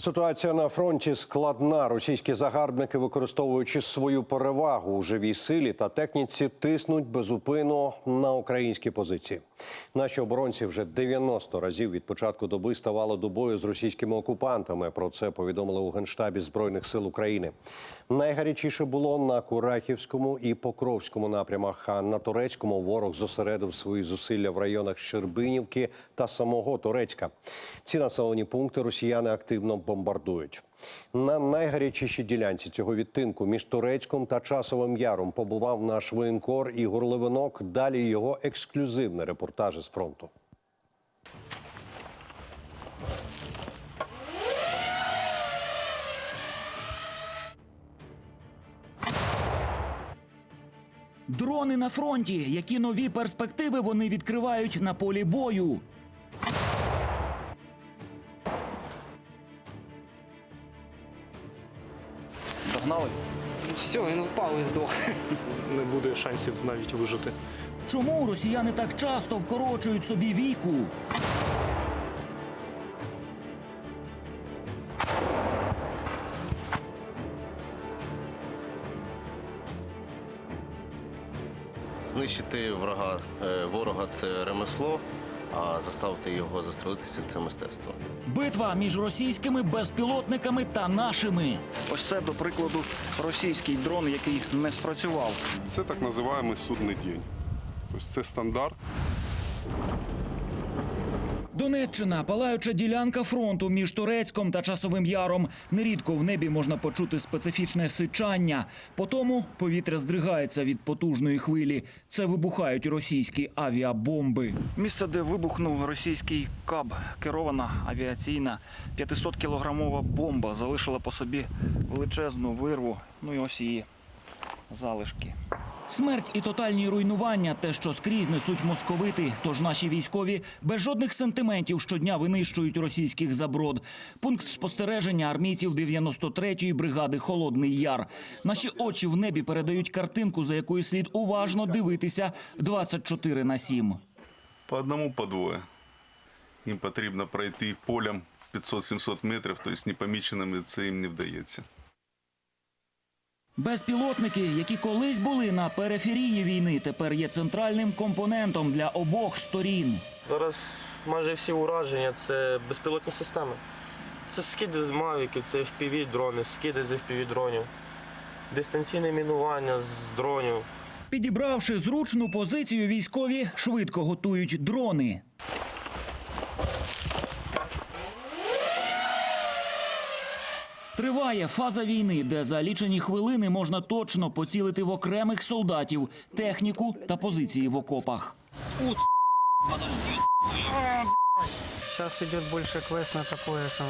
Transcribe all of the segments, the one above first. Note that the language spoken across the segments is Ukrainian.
Ситуація на фронті складна. Російські загарбники, використовуючи свою перевагу у живій силі та техніці, тиснуть безупинно на українські позиції. Наші оборонці вже 90 разів від початку доби ставали до бою з російськими окупантами. Про це повідомили у генштабі збройних сил України. Найгарячіше було на Курахівському і Покровському напрямах. А на турецькому ворог зосередив свої зусилля в районах Щербинівки та самого Турецька. Ці населені пункти росіяни активно бомбардують. На найгарячішій ділянці цього відтинку між Турецьком та Часовим Яром побував наш воєнкор Ігор Левинок. Далі його ексклюзивний репортаж з фронту. Дрони на фронті. Які нові перспективи вони відкривають на полі бою? Догнали? Все, він впав і здох. Не буде шансів навіть вижити. Чому росіяни так часто вкорочують собі віку? Знищити врага е, ворога це ремесло, а заставити його застрелитися це мистецтво. Битва між російськими безпілотниками та нашими. Ось це, до прикладу, російський дрон, який не спрацював. Це так називаємо судний день. Тобто це стандарт. Донеччина палаюча ділянка фронту між Турецьком та Часовим Яром. Нерідко в небі можна почути специфічне сичання. Потому повітря здригається від потужної хвилі. Це вибухають російські авіабомби. Місце, де вибухнув російський каб, керована авіаційна 500-кілограмова бомба, залишила по собі величезну вирву. Ну і ось її залишки. Смерть і тотальні руйнування те, що скрізь несуть московити. Тож наші військові без жодних сентиментів щодня винищують російських заброд. Пункт спостереження армійців 93-ї бригади Холодний Яр. Наші очі в небі передають картинку, за якою слід уважно дивитися 24 на 7. По одному, по двоє. Їм потрібно пройти полем 500-700 метрів, тобто непоміченими це їм не вдається. Безпілотники, які колись були на периферії війни, тепер є центральним компонентом для обох сторін. Зараз майже всі ураження це безпілотні системи. Це скиди з мавіків, це fpv дрони, скиди з fpv дронів, дистанційне мінування з дронів. Підібравши зручну позицію, військові швидко готують дрони. Триває фаза війни, де за лічені хвилини можна точно поцілити в окремих солдатів, техніку та позиції в окопах. Сейчас идет больше квест на такое там,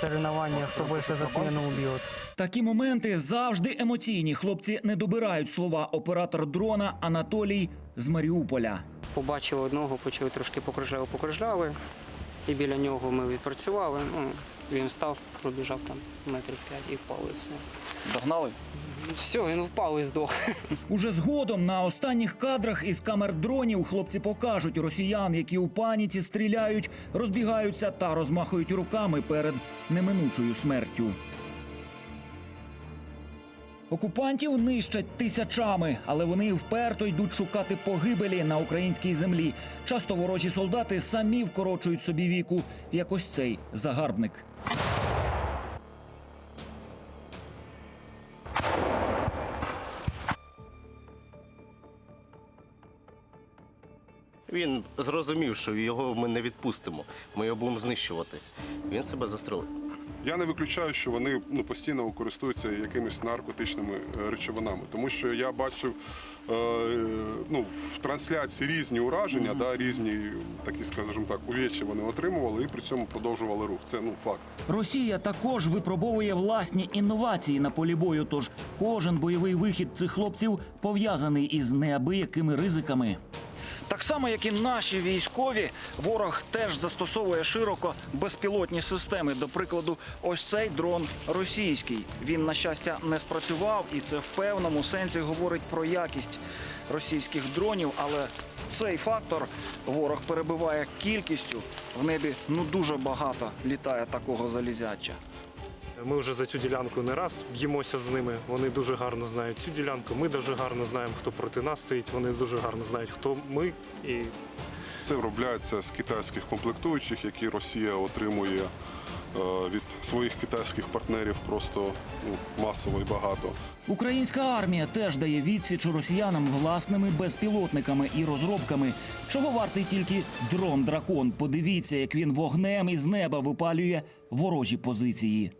соревнование, кто больше за смену убьет. Такі моменти завжди емоційні. Хлопці не добирають слова. Оператор дрона Анатолій з Маріуполя. Побачив одного, почали трошки покружляли, покружляли. І біля нього ми відпрацювали. Ну, він встав, пробіжав там метрів п'ять і впав, і все. Догнали? Все, він впав і здох. Уже згодом на останніх кадрах із камер дронів хлопці покажуть росіян, які у паніці стріляють, розбігаються та розмахують руками перед неминучою смертю. Окупантів нищать тисячами, але вони вперто йдуть шукати погибелі на українській землі. Часто ворожі солдати самі вкорочують собі віку, як ось цей загарбник. Він зрозумів, що його ми не відпустимо, ми його будемо знищувати. Він себе застрелив. Я не виключаю, що вони ну, постійно користуються якимись наркотичними е, речовинами, тому що я бачив е, ну, в трансляції різні ураження, да, різні такі, скажімо так, увечі вони отримували і при цьому продовжували рух. Це ну факт. Росія також випробовує власні інновації на полі бою. Тож кожен бойовий вихід цих хлопців пов'язаний із неабиякими ризиками. Так само, як і наші військові, ворог теж застосовує широко безпілотні системи. До прикладу, ось цей дрон російський. Він, на щастя, не спрацював, і це в певному сенсі говорить про якість російських дронів. Але цей фактор ворог перебиває кількістю. В небі ну дуже багато літає такого залізяча. Ми вже за цю ділянку не раз б'ємося з ними. Вони дуже гарно знають цю ділянку. Ми дуже гарно знаємо, хто проти нас стоїть. Вони дуже гарно знають, хто ми. І Це виробляється з китайських комплектуючих, які Росія отримує е, від своїх китайських партнерів просто ну, масово і багато. Українська армія теж дає відсіч росіянам власними безпілотниками і розробками. Чого вартий тільки дрон дракон? Подивіться, як він вогнем із неба випалює ворожі позиції.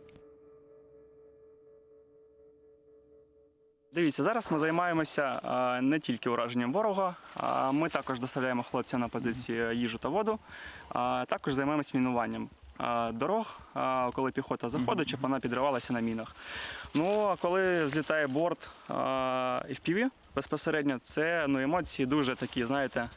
Дивіться, зараз ми займаємося не тільки ураженням ворога, а ми також доставляємо хлопцям на позиції їжу та воду. А також займаємося мінуванням дорог, коли піхота заходить, щоб вона підривалася на мінах. Ну а коли злітає борт в FPV, безпосередньо це ну, емоції дуже такі, знаєте,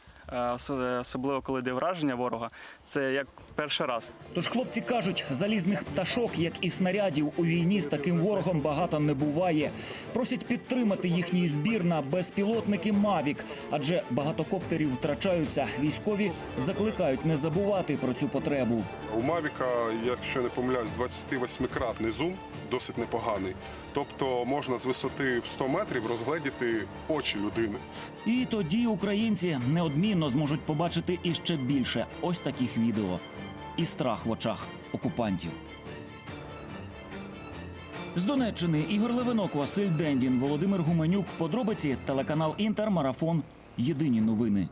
особливо коли йде враження ворога. Це як перший раз. Тож хлопці кажуть, залізних пташок, як і снарядів у війні з таким ворогом багато не буває. Просять підтримати їхній збір на безпілотники Мавік, адже багатокоптерів втрачаються. Військові закликають не забувати про цю потребу. У Мавіка, якщо не помиляюсь, 28-кратний зум досить непоганий. Тобто можна з висоти в 100 метрів розгледіти очі людини. І тоді українці неодмінно зможуть побачити іще більше ось таких відео і страх в очах окупантів. З Донеччини Ігор Левинок, Василь Дендін, Володимир Гуменюк. Подробиці телеканал Інтер, Марафон. Єдині новини.